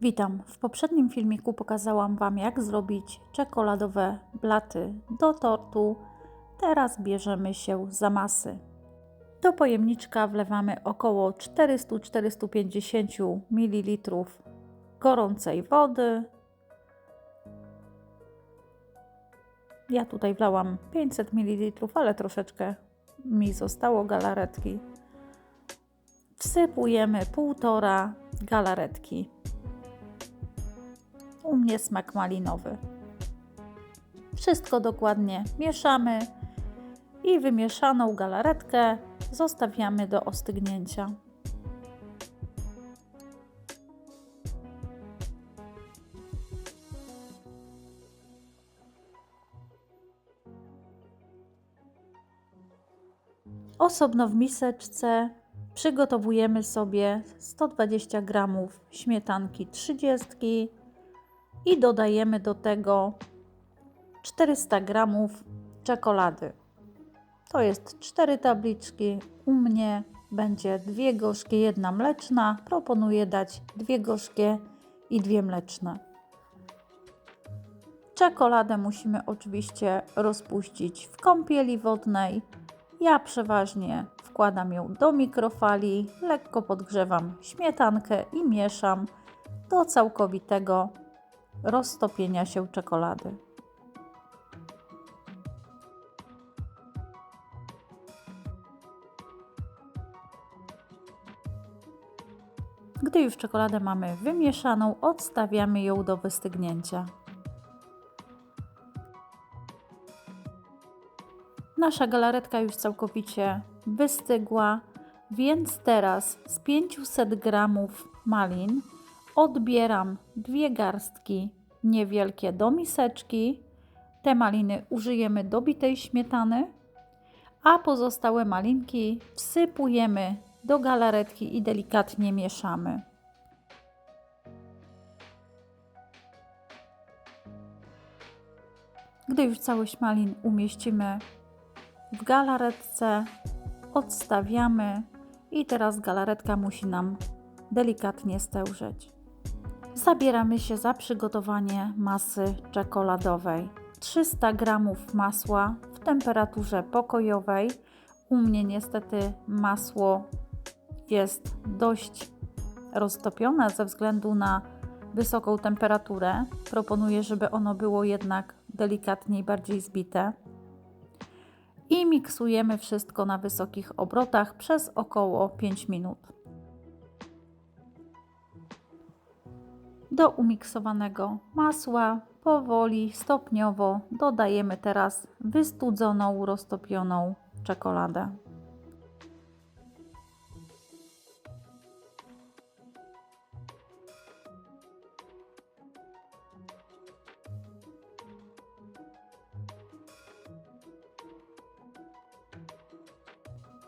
Witam. W poprzednim filmiku pokazałam Wam, jak zrobić czekoladowe blaty do tortu. Teraz bierzemy się za masy. Do pojemniczka wlewamy około 400-450 ml gorącej wody. Ja tutaj wlałam 500 ml, ale troszeczkę mi zostało galaretki. Wsypujemy półtora galaretki. U mnie smak malinowy. Wszystko dokładnie mieszamy i wymieszaną galaretkę zostawiamy do ostygnięcia. Osobno w miseczce przygotowujemy sobie 120 g śmietanki 30 i dodajemy do tego 400 g czekolady. To jest 4 tabliczki. U mnie będzie dwie gorzkie, jedna mleczna. Proponuję dać dwie gorzkie i dwie mleczne. Czekoladę musimy oczywiście rozpuścić w kąpieli wodnej. Ja przeważnie wkładam ją do mikrofali, lekko podgrzewam śmietankę i mieszam do całkowitego roztopienia się czekolady. Gdy już czekoladę mamy wymieszaną, odstawiamy ją do wystygnięcia. Nasza galaretka już całkowicie wystygła, więc teraz z 500 gramów malin odbieram dwie garstki niewielkie do miseczki. Te maliny użyjemy do bitej śmietany, a pozostałe malinki wsypujemy do galaretki i delikatnie mieszamy. Gdy już całość malin umieścimy w galaretce, odstawiamy i teraz galaretka musi nam delikatnie stełżeć. Zabieramy się za przygotowanie masy czekoladowej. 300 g masła w temperaturze pokojowej. U mnie niestety masło jest dość roztopione ze względu na wysoką temperaturę. Proponuję, żeby ono było jednak delikatniej bardziej zbite. I miksujemy wszystko na wysokich obrotach przez około 5 minut. Do umiksowanego masła powoli, stopniowo dodajemy teraz wystudzoną, roztopioną czekoladę.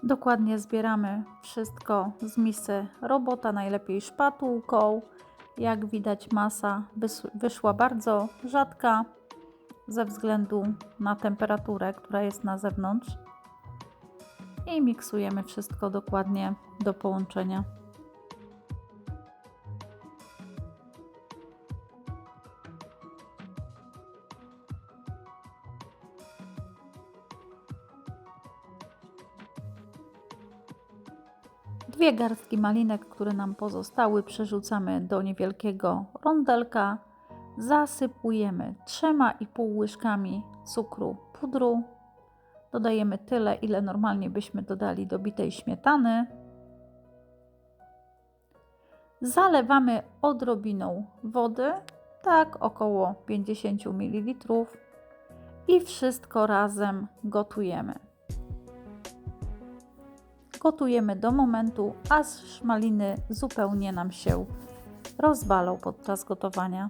Dokładnie zbieramy wszystko z misy robota, najlepiej szpatułką. Jak widać, masa wyszła bardzo rzadka ze względu na temperaturę, która jest na zewnątrz. I miksujemy wszystko dokładnie do połączenia. Dwie garstki malinek, które nam pozostały, przerzucamy do niewielkiego rondelka. Zasypujemy 3,5 łyżkami cukru pudru. Dodajemy tyle, ile normalnie byśmy dodali do bitej śmietany. Zalewamy odrobiną wody, tak około 50 ml i wszystko razem gotujemy. Gotujemy do momentu, aż maliny zupełnie nam się rozbalą podczas gotowania.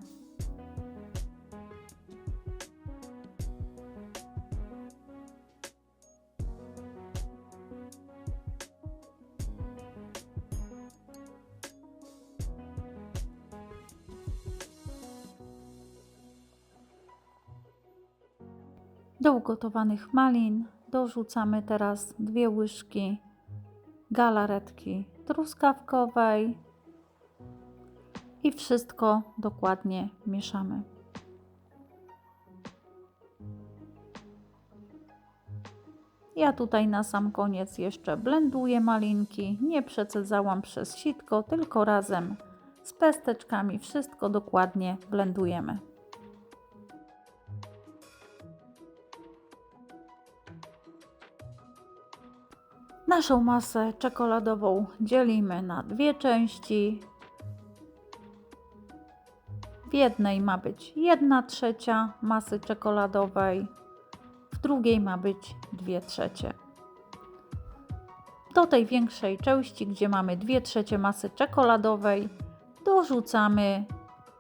Do ugotowanych malin dorzucamy teraz dwie łyżki galaretki truskawkowej i wszystko dokładnie mieszamy. Ja tutaj na sam koniec jeszcze blenduję malinki. Nie przecedzałam przez sitko, tylko razem z pesteczkami wszystko dokładnie blendujemy. Naszą masę czekoladową dzielimy na dwie części. W jednej ma być 1 trzecia masy czekoladowej, w drugiej ma być 2 trzecie. Do tej większej części, gdzie mamy 2 trzecie masy czekoladowej, dorzucamy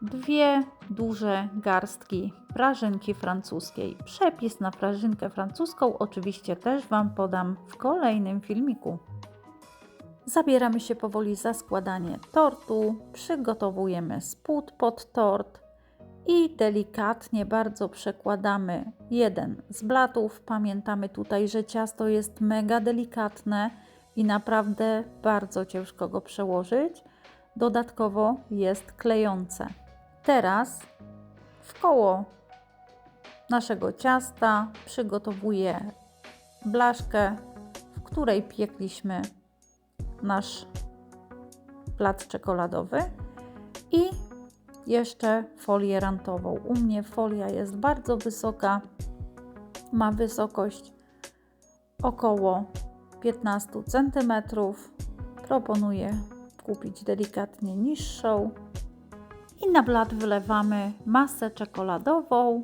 dwie duże garstki prażynki francuskiej. Przepis na prażynkę francuską oczywiście też Wam podam w kolejnym filmiku. Zabieramy się powoli za składanie tortu, przygotowujemy spód pod tort i delikatnie bardzo przekładamy jeden z blatów. Pamiętamy tutaj, że ciasto jest mega delikatne i naprawdę bardzo ciężko go przełożyć. Dodatkowo jest klejące. Teraz w koło naszego ciasta przygotowuję blaszkę, w której piekliśmy nasz plat czekoladowy i jeszcze folię rantową. U mnie folia jest bardzo wysoka, ma wysokość około 15 cm. Proponuję kupić delikatnie niższą. I na blat wylewamy masę czekoladową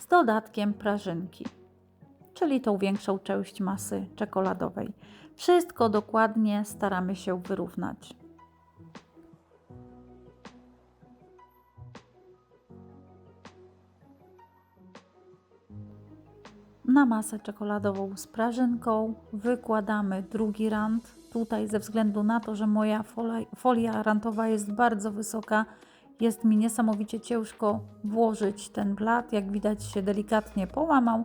z dodatkiem prażynki, czyli tą większą część masy czekoladowej. Wszystko dokładnie staramy się wyrównać. Na masę czekoladową z prażynką wykładamy drugi rant. Tutaj ze względu na to, że moja folia, folia rantowa jest bardzo wysoka, jest mi niesamowicie ciężko włożyć ten blat. Jak widać się delikatnie połamał,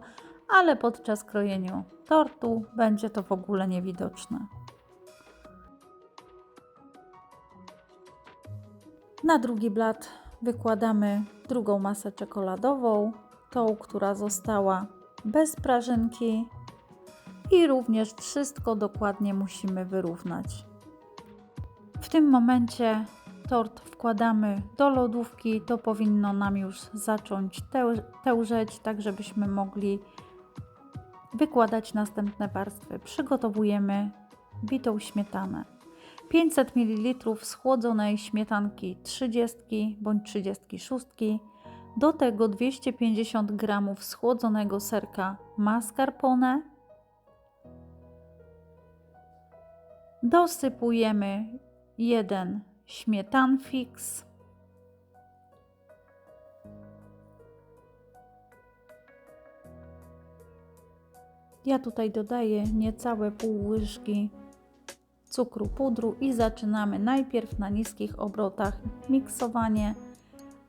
ale podczas krojenia tortu będzie to w ogóle niewidoczne. Na drugi blat wykładamy drugą masę czekoladową, tą, która została bez prażynki i również wszystko dokładnie musimy wyrównać. W tym momencie tort wkładamy do lodówki, to powinno nam już zacząć tełżeć, tak żebyśmy mogli wykładać następne warstwy. Przygotowujemy bitą śmietanę. 500 ml schłodzonej śmietanki 30 bądź 36, do tego 250 g schłodzonego serka mascarpone. Dosypujemy jeden śmietanfix. Ja tutaj dodaję niecałe pół łyżki cukru pudru i zaczynamy najpierw na niskich obrotach miksowanie,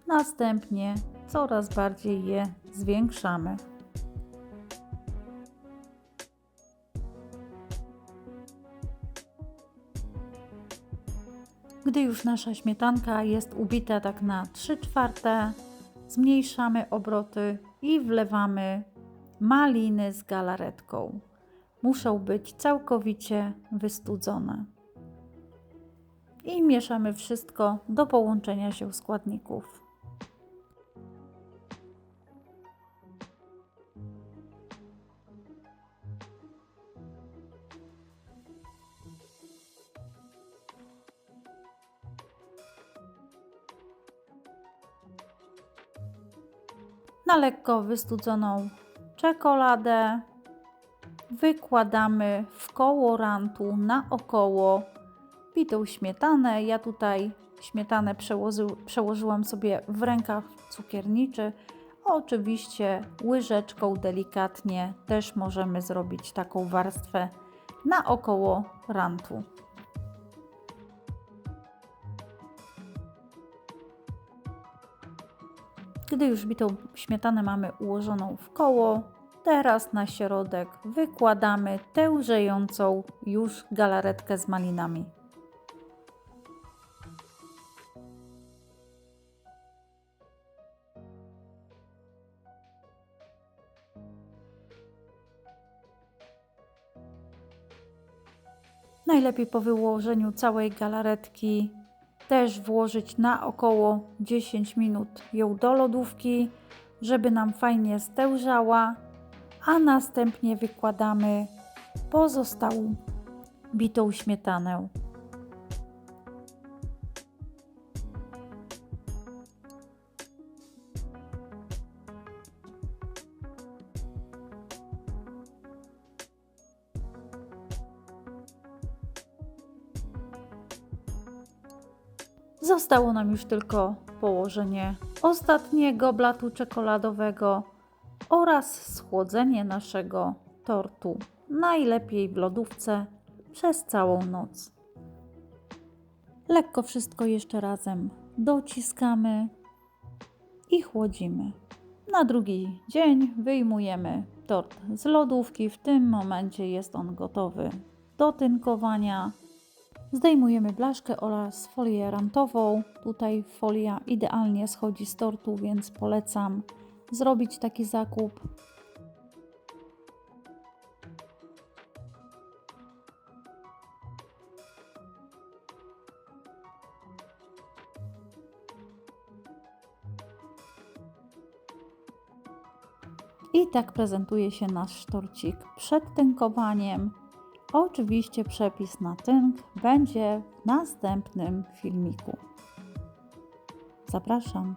następnie coraz bardziej je zwiększamy. Gdy już nasza śmietanka jest ubita tak na 3 czwarte, zmniejszamy obroty i wlewamy maliny z galaretką. Muszą być całkowicie wystudzone. I mieszamy wszystko do połączenia się składników. Na lekko wystudzoną czekoladę wykładamy w koło rantu naokoło bitą śmietanę. Ja tutaj śmietanę przełoży, przełożyłam sobie w rękach cukierniczy. Oczywiście łyżeczką delikatnie też możemy zrobić taką warstwę naokoło rantu. Kiedy już bitą śmietanę mamy ułożoną w koło, teraz na środek wykładamy tełżejącą już galaretkę z malinami. Najlepiej po wyłożeniu całej galaretki też włożyć na około 10 minut ją do lodówki, żeby nam fajnie stężała, a następnie wykładamy pozostałą bitą śmietanę. Zostało nam już tylko położenie ostatniego blatu czekoladowego oraz schłodzenie naszego tortu. Najlepiej w lodówce przez całą noc. Lekko wszystko jeszcze razem dociskamy i chłodzimy. Na drugi dzień wyjmujemy tort z lodówki. W tym momencie jest on gotowy do tynkowania. Zdejmujemy blaszkę oraz folię rantową. Tutaj folia idealnie schodzi z tortu, więc polecam zrobić taki zakup. I tak prezentuje się nasz torcik przed tynkowaniem. Oczywiście przepis na tynk będzie w następnym filmiku. Zapraszam.